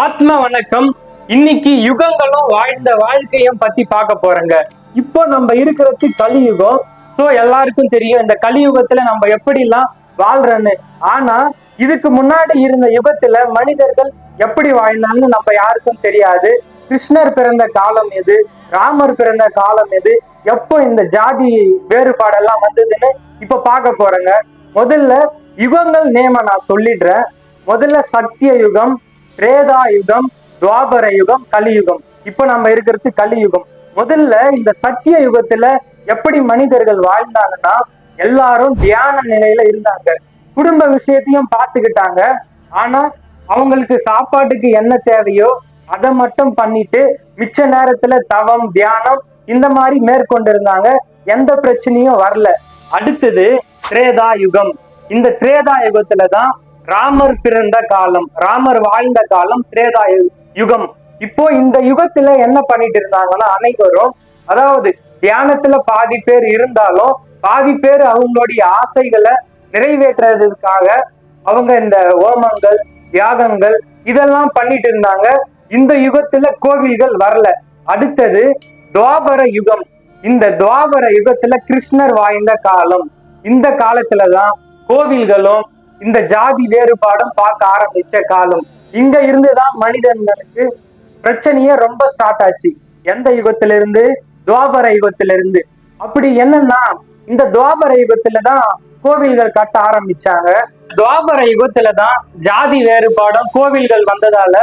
ஆத்ம வணக்கம். இன்னைக்கு யுகங்களும் வாழ்ந்த வாழ்க்கையும் பத்தி பார்க்க போறேங்க. இப்போ நம்ம இருக்கிறது கலியுகம். சோ எல்லாருக்கும் தெரியும் இந்த கலியுகத்துல நம்ம எப்படிலாம் வாழ்றோன்னு. ஆனா இதுக்கு முன்னாடி இருந்த யுகத்துல மனிதர்கள் எப்படி வாழ்ந்தாங்கன்னு நம்ம யாருக்கும் தெரியாது. கிருஷ்ணர் பிறந்த காலம் எது? ராமர் பிறந்த காலம் எது? எப்போ இந்த ஜாதி வேறுபாடெல்லாம் வந்ததுன்னு இப்ப பார்க்க போறேங்க. முதல்ல யுகங்கள் நேம நான் சொல்லிடுறேன். முதல்ல சத்திய யுகம் திரேதாயுகம் துவாபர யுகம் கலியுகம். இப்போ நம்ம இருக்கிறது கலியுகம். முதல்ல இந்த சத்திய யுகத்துல எப்படி மனிதர்கள் வாழ்ந்தாங்கன்னா எல்லாரும் தியான நிலையில இருந்தாங்க. குடும்ப விஷயத்தையும் பார்த்துக்கிட்டாங்க. ஆனா அவங்களுக்கு சாப்பாட்டுக்கு என்ன தேவையோ அதை மட்டும் பண்ணிட்டு மிச்ச நேரத்துல தவம் தியானம் இந்த மாதிரி மேற்கொண்டு இருந்தாங்க எந்த பிரச்சனையும் வரல. அடுத்தது திரேதா யுகம். இந்த திரேதா யுகத்துல தான் ராமர் பிறந்த காலம் ராமர் வாழ்ந்த காலம் திரேதா யு- யுகம். இப்போ இந்த யுகத்துல என்ன பண்ணிட்டு இருந்தாங்கன்னா அனைவரும் அதாவது தியானத்துல பாதி பேர் இருந்தாலும் பாதி பேர் அவங்களுடைய ஆசைகளை நிறைவேற்றுறதுக்காக அவங்க இந்த ஓமங்கள் யாகங்கள் இதெல்லாம் பண்ணிட்டு இருந்தாங்க. இந்த யுகத்துல கோவில்கள் வரல. அடுத்தது துவாபர யுகம். இந்த துவாபர யுகத்துல கிருஷ்ணர் வாழ்ந்த காலம். இந்த காலத்துலதான் கோவில்களும் இந்த ஜாதி வேறுபாடும் பார்க்க ஆரம்பிச்ச காலம். இங்க இருந்துதான் மனிதனுக்கு பிரச்சனையே ரொம்ப ஸ்டார்ட் ஆச்சு. எந்த யுகத்துல இருந்து துவாபர யுகத்துல இருந்து அப்படி என்னன்னா இந்த துவாபர யுகத்துல தான் கோவில்கள் கட்ட ஆரம்பிச்சாங்க. துவாபர யுகத்துல தான் ஜாதி வேறுபாடும் கோவில்கள் வந்ததால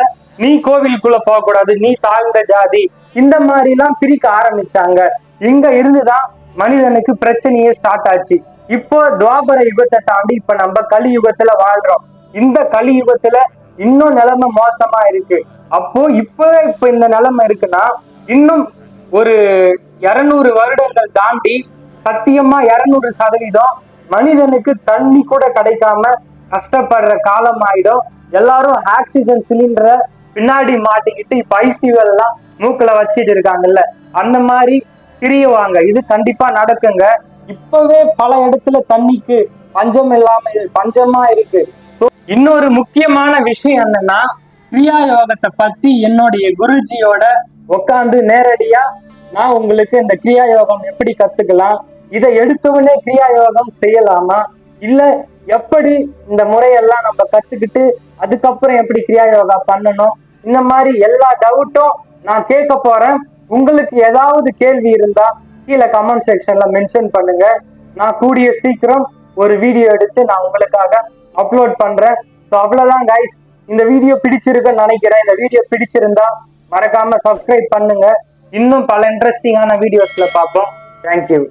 நீ கோவிலுக்குள்ள போக கூடாது நீ தாழ்ந்த ஜாதி. இந்த மாதிரி எல்லாம் பிரிக்க ஆரம்பிச்சாங்க. இங்க இருந்துதான் மனிதனுக்கு பிரச்சனையே ஸ்டார்ட் ஆச்சு. இப்போ துவாபர யுகத்தை தாண்டி இப்ப நம்ம கலி யுகத்துல வாழ்றோம். இந்த கலி யுகத்துல இன்னும் நிலைமை மோசமா இருக்கு. அப்போ இப்பவே இப்ப இந்த நிலைமை இருக்குன்னா இன்னும் ஒரு இருநூறு வருடங்கள் தாண்டி சத்தியமா இருநூறு சதவீதம் மனிதனுக்கு தண்ணி கூட கிடைக்காம கஷ்டப்படுற காலம் ஆயிடும். எல்லாரும் ஆக்சிஜன் சிலிண்டரை பின்னாடி மாட்டிக்கிட்டு இப்ப ICU எல்லாம் வச்சிட்டு இருக்காங்கல்ல. அந்த மாதிரி பிரியுவாங்க. இது கண்டிப்பா நடக்குங்க. இப்பவே பல இடத்துல தண்ணிக்கு பஞ்சம் இல்லாம இது பஞ்சமா இருக்கு. இன்னொரு முக்கியமான விஷயம் என்னன்னா கிரியா யோகத்தை பத்தி என்னுடைய குருஜியோட உட்காந்து நேரடியா நான் உங்களுக்கு இந்த கிரியா யோகம் எப்படி கத்துக்கலாம் இதை எடுத்தவுடனே கிரியா யோகம் செய்யலாமா இல்ல எப்படி இந்த முறையெல்லாம் நம்ம கத்துக்கிட்டு அதுக்கப்புறம் எப்படி கிரியா யோகா பண்ணணும் இந்த மாதிரி எல்லா டவுட்டும் நான் கேட்க போறேன். உங்களுக்கு ஏதாவது கேள்வி இருந்தா கீழே கமெண்ட் செக்ஷன்ல மென்ஷன் பண்ணுங்க. நான் கூடிய சீக்கிரம் ஒரு வீடியோ எடுத்து நான் உங்களுக்காக அப்லோட் பண்றேன். ஸோ அவ்வளோதான் கைஸ் இந்த வீடியோ பிடிச்சிருக்குன்னு நினைக்கிறேன். இந்த வீடியோ பிடிச்சிருந்தா மறக்காம சப்ஸ்கிரைப் பண்ணுங்க. இன்னும் பல இன்ட்ரெஸ்டிங்கான வீடியோஸ்ல பார்ப்போம். தேங்க்யூ